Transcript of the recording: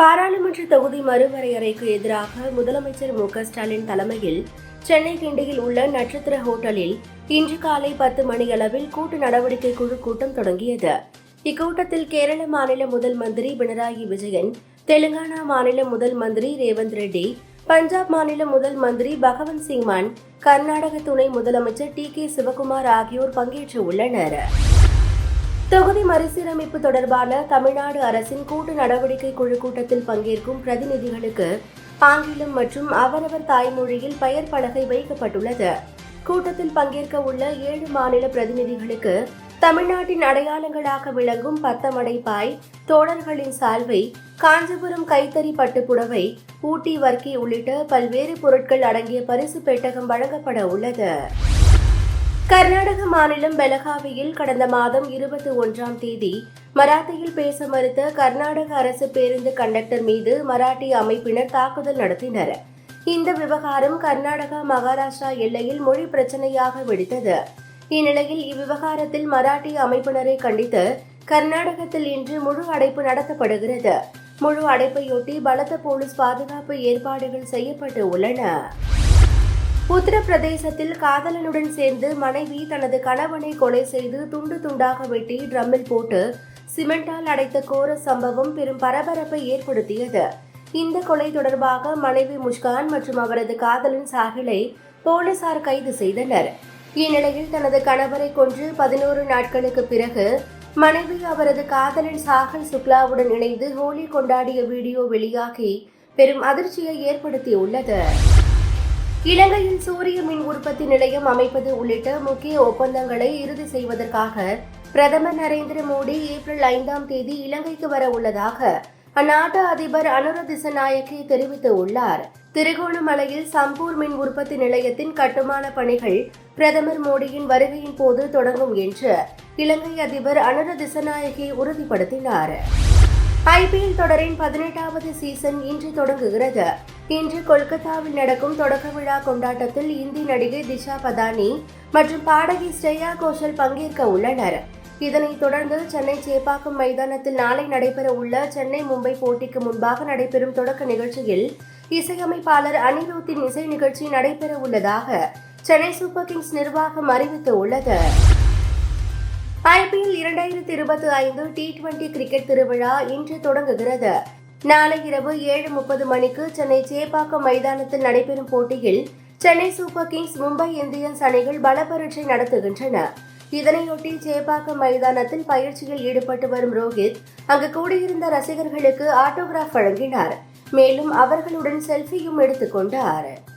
பாராளுமன்ற தொகுதி மறுவரையறைக்கு எதிராக முதலமைச்சர் மு ஸ்டாலின் தலைமையில் சென்னை கிண்டியில் உள்ள நட்சத்திர ஹோட்டலில் இன்று காலை பத்து மணியளவில் கூட்டு நடவடிக்கை குழு கூட்டம் தொடங்கியது. இக்கூட்டத்தில் கேரள மாநில முதல் மந்திரி பினராயி விஜயன் தெலுங்கானா மாநில முதல் மந்திரி ரேவந்த் ரெட்டி பஞ்சாப் மாநில முதல் மந்திரி பகவந்த் சிங் மான் கர்நாடக துணை முதலமைச்சர் டி கே சிவகுமார் ஆகியோர் பங்கேற்று உள்ளனர். தொகுதி மறுசீரமைப்பு தொடர்பான தமிழ்நாடு அரசின் கூட்டு நடவடிக்கை குழு கூட்டத்தில் பங்கேற்கும் பிரதிநிதிகளுக்கு ஆங்கிலம் மற்றும் அவரவர் தாய்மொழியில் பெயர் பலகை வைக்கப்பட்டுள்ளது. கூட்டத்தில் பங்கேற்க உள்ள ஏழு மாநில பிரதிநிதிகளுக்கு தமிழ்நாட்டின் அடையாளங்களாக விளங்கும் பத்தமடைப்பாய் தோழர்களின் சால்வை காஞ்சிபுரம் கைத்தறி பட்டுப்புடவை ஊட்டி வர்க்கி உள்ளிட்ட பல்வேறு பொருட்கள் அடங்கிய பரிசு பெட்டகம் வழங்கப்பட உள்ளது. கர்நாடக மாநிலம் பெலகாவியில் கடந்த மாதம் இருபத்தி ஒன்றாம் தேதி மராத்தியில் பேச மறுத்த கர்நாடக அரசு பேருந்து கண்டக்டர் மீது மராட்டி அமைப்பினர் தாக்குதல் நடத்தினர். இந்த விவகாரம் கர்நாடகா மகாராஷ்டிரா எல்லையில் மொழி பிரச்சனையாக வெடித்தது. இந்நிலையில் இவ்விவகாரத்தில் மராட்டி அமைப்பினரை கண்டித்து கர்நாடகத்தில் இன்று முழு அடைப்பு நடத்தப்படுகிறது. முழு அடைப்பையொட்டி பலத்த போலீஸ் பாதுகாப்பு ஏற்பாடுகள் செய்யப்பட்டு உள்ளன. உத்தரப்பிரதேசத்தில் காதலனுடன் சேர்ந்து மனைவி தனது கணவனை கொலை செய்து துண்டு துண்டாக வெட்டி ட்ரம்மில் போட்டு சிமெண்டால் அடைத்த கோர சம்பவம் பெரும் பரபரப்பை ஏற்படுத்தியது. இந்த கொலை தொடர்பாக மனைவி முஷ்கான் மற்றும் அவரது காதலன் சாகிலை போலீசார் கைது செய்தனர். இந்நிலையில் தனது கணவரை கொன்று பதினோரு நாட்களுக்கு பிறகு மனைவி அவரது காதலன் சாகல் சுக்லாவுடன் இணைந்து ஹோலி கொண்டாடிய வீடியோ வெளியாகி பெரும் அதிர்ச்சியை ஏற்படுத்தியுள்ளது. இலங்கையில் சூரிய மின் உற்பத்தி நிலையம் அமைப்பது உள்ளிட்ட முக்கிய ஒப்பந்தங்களை இறுதி செய்வதற்காக பிரதமர் நரேந்திர மோடி ஏப்ரல் ஐந்தாம் தேதி இலங்கைக்கு வர உள்ளதாக அந்நாட்டு அதிபர் அனுர திசநாயக்கே தெரிவித்துள்ளார். திருகோணமலையில் சம்பூர் மின் உற்பத்தி நிலையத்தின் கட்டுமான பணிகள் பிரதமர் மோடியின் வருகையின் போது தொடங்கும் என்று இலங்கை அதிபர் அனுர திசநாயகே உறுதிப்படுத்தினார். ஐபிஎல் தொடரின் பதினெட்டாவது சீசன் இன்று தொடங்குகிறது. இன்று கொல்கத்தாவில் நடக்கும் தொடக்க விழா கொண்டாட்டத்தில் இந்தி நடிகை திஷா பதானி மற்றும் பாடகி ஸ்ரேயா கோஷல் பங்கேற்க உள்ளனர். இதனைத் தொடர்ந்து சென்னை சேப்பாக்கம் மைதானத்தில் நாளை நடைபெற உள்ள சென்னை மும்பை போட்டிக்கு முன்பாக நடைபெறும் தொடக்க நிகழ்ச்சியில் இசையமைப்பாளர் அனிருத்தின் இசை நிகழ்ச்சி நடைபெற உள்ளதாக சென்னை சூப்பர் கிங்ஸ் நிர்வாகம் அறிவித்துள்ளது ஐபிஎல் இரண்டாயிரத்தி இருபத்தி ஐந்து டி டுவெண்டி கிரிக்கெட் திருவிழா இன்று தொடங்குகிறது. நாளை இரவு ஏழு முப்பது மணிக்கு சென்னை சேப்பாக்கம் மைதானத்தில் நடைபெறும் போட்டியில் Chennai super Kings Mumbai Indians அணிகள் பலப்பரீட்சை நடத்துகின்றன. இதனையொட்டி சேப்பாக்கம் மைதானத்தில் பயிற்சியில் ஈடுபட்டு வரும் ரோஹித் அங்கு கூடியிருந்த ரசிகர்களுக்கு ஆட்டோகிராஃப் வழங்கினார். மேலும் அவர்களுடன் செல்ஃபியும் எடுத்துக்கொண்டார் கொண்டார்.